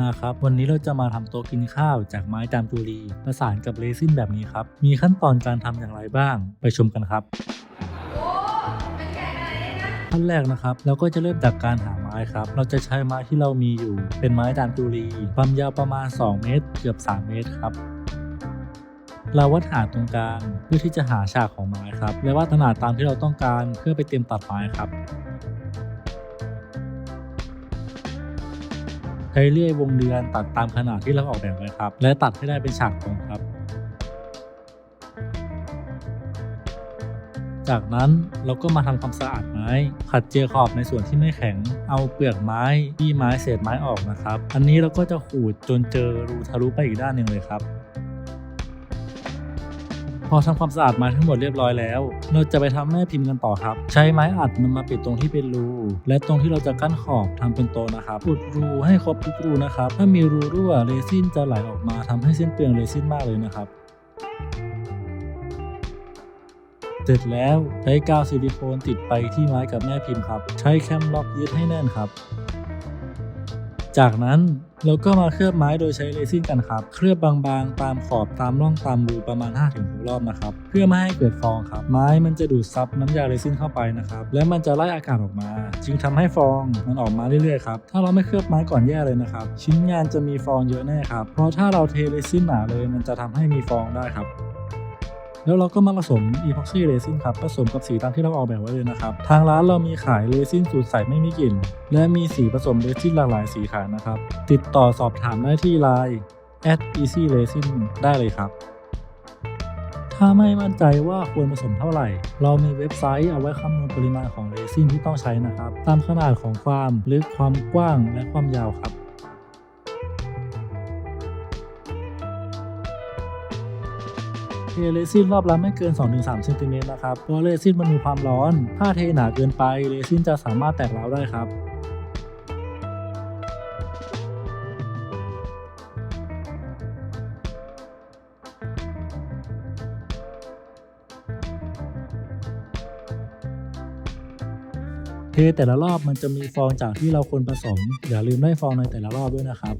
นะครับ วันนี้เราจะมาทำโต๊ะกินข้าวจากไม้จามจุรีประสานกับเรซินแบบนี้ครับ มีขั้นตอนการทำอย่างไรบ้าง ไปชมกันครับขั้นแรกนะครับ เราก็จะเริ่มจากการหาไม้ครับ เราจะใช้ไม้ที่เรามีอยู่ เป็นไม้จามจุรีความยาวประมาณ 2 เมตร เกือบ 3 เมตรครับเราวัดหาตรงกลางเพื่อที่จะหาฉากของไม้ครับ และวัดขนาดตามที่เราต้องการเพื่อไปเตรียมตัดไม้ครับ ใช้เลื่อยวงเดือนตัดตามขนาดที่เราออกแบบไว้ครับ และตัดให้ได้เป็นฉากตรงครับ จากนั้นเราก็มาทำความสะอาดไม้ ขัดเจียขอบในส่วนที่ไม่แข็ง เอาเปลือกไม้ที่ไม้เศษไม้ออกนะครับ อันนี้เราก็จะขูดจนเจอรูทะลุไปอีกด้านหนึ่งเลยครับ พอทำความสะอาดไม้ทั้งหมดเรียบร้อยแล้ว เราจะไปทำแม่พิมพ์กันต่อครับ ใช้ไม้อัดนำมาปิดตรงที่เป็นรู และตรงที่เราจะกั้นขอบทำเป็นโตนะครับอุดรูให้ครบทุกรูนะครับ ถ้ามีรูรั่วเรซินจะไหลออกมาทำให้เส้นเปลืองเรซินมากเลยนะครับเสร็จแล้วใช้กาวซิลิโคนติดไปที่ไม้กับแม่พิมพ์ครับ ใช้แคมล็อกยึดให้แน่นครับ จากนั้นเราก็มาเคลือบไม้โดยใช้เรซินกันครับ เคลือบบางๆ ตามขอบตามร่องตามรูประมาณ 5-6 รอบนะครับ เพื่อไม่ให้เกิดฟองครับ ไม้มันจะดูดซับน้ำยาเรซินเข้าไปนะครับ และมันจะไล่อากาศออกมา จึงทำให้ฟองมันออกมาเรื่อยๆครับ ถ้าเราไม่เคลือบไม้ก่อนแย่เลยนะครับ ชิ้นงานจะมีฟองเยอะแน่ครับ เพราะถ้าเราเทเรซินหนาเลย มันจะทำให้มีฟองได้ครับ แล้วเราก็มาผสม epoxy resin ครับผสมกับสีตามที่เราออกแบบไว้เลยนะครับ ทางร้านเรามีขายเรซินสูตรใสไม่มีกลิ่น และมีสีผสมเรซินหลากหลายสีขายนะครับ ติดต่อสอบถามได้ที่ไลน์ at easy resin ได้เลยครับถ้าไม่มั่นใจว่าควรผสมเท่าไหร่ เรามีเว็บไซต์เอาไว้คำนวณปริมาณของเรซินที่ต้องใช้นะครับ ตามขนาดของความลึกความกว้างและความยาวครับ เทเรซินรอบละไม่เกิน 2-3เซนติเมตรนะครับเพราะเรซินมันมีความร้อน ถ้าเทหนาเกินไปเรซินจะสามารถแตกร้าวได้ครับเทแต่ละรอบมันจะมีฟองจากที่เราควรผสม อย่าลืมได้ฟองในแต่ละรอบด้วยนะครับ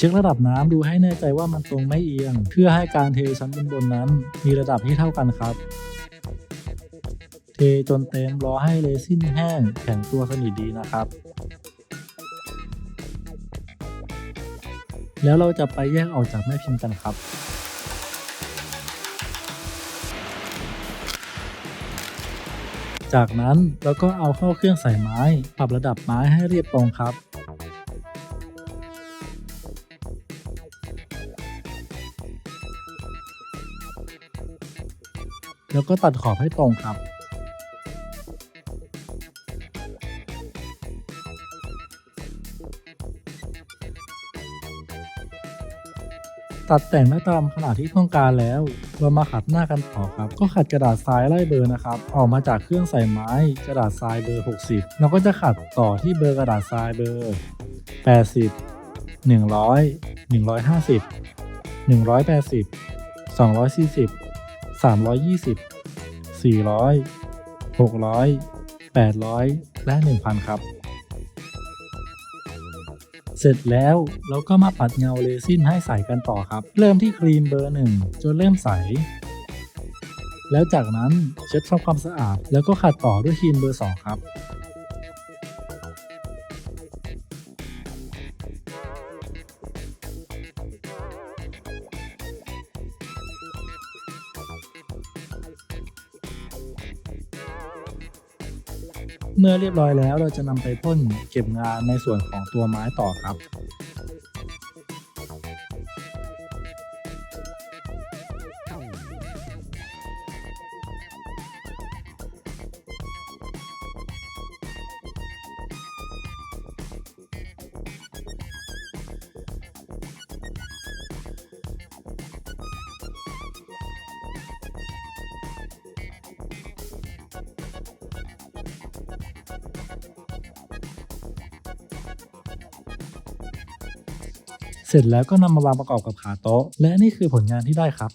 เช็คระดับน้ำดูให้แน่ใจว่ามันตรงไม่เอียง เพื่อให้การเทชั้นบนบนนั้น มีระดับที่เท่ากันครับ เทจนเต็มรอให้เรซินแห้งแข็งตัวสนิทดีนะครับ แล้วเราจะไปแยกออกจากแม่พิมพ์กันครับจากนั้นเราก็เอาเข้าเครื่องใส่ไม้ ปรับระดับไม้ให้เรียบตรงครับ แล้วก็ตัดขอบให้ตรงครับ ตัดแต่งได้ตามขนาดที่ต้องการแล้วเรามาขัดหน้ากันต่อครับ ก็ขัดกระดาษทรายไล่เบอร์นะครับ ออกมาจากเครื่องใส่ไม้กระดาษทรายเบอร์ 60 เราก็จะขัดต่อที่เบอร์กระดาษทรายเบอร์ 80 100 150 180 240 320 400 600 800และ1,000ครับ เสร็จแล้วเราก็มาปัดเงาเรซินให้ใสกันต่อครับ เริ่มที่ครีมเบอร์1จนเริ่มใส แล้วจากนั้นเช็ดทำความสะอาดแล้วก็ขัดต่อด้วยครีมเบอร์2ครับ เมื่อเรียบร้อยแล้วเราจะนำไปพ่นเก็บงานในส่วนของตัวไม้ต่อครับ เสร็จแล้วก็นำมาวางประกอบกับขาโต๊ะ และนี่คือผลงานที่ได้ครับ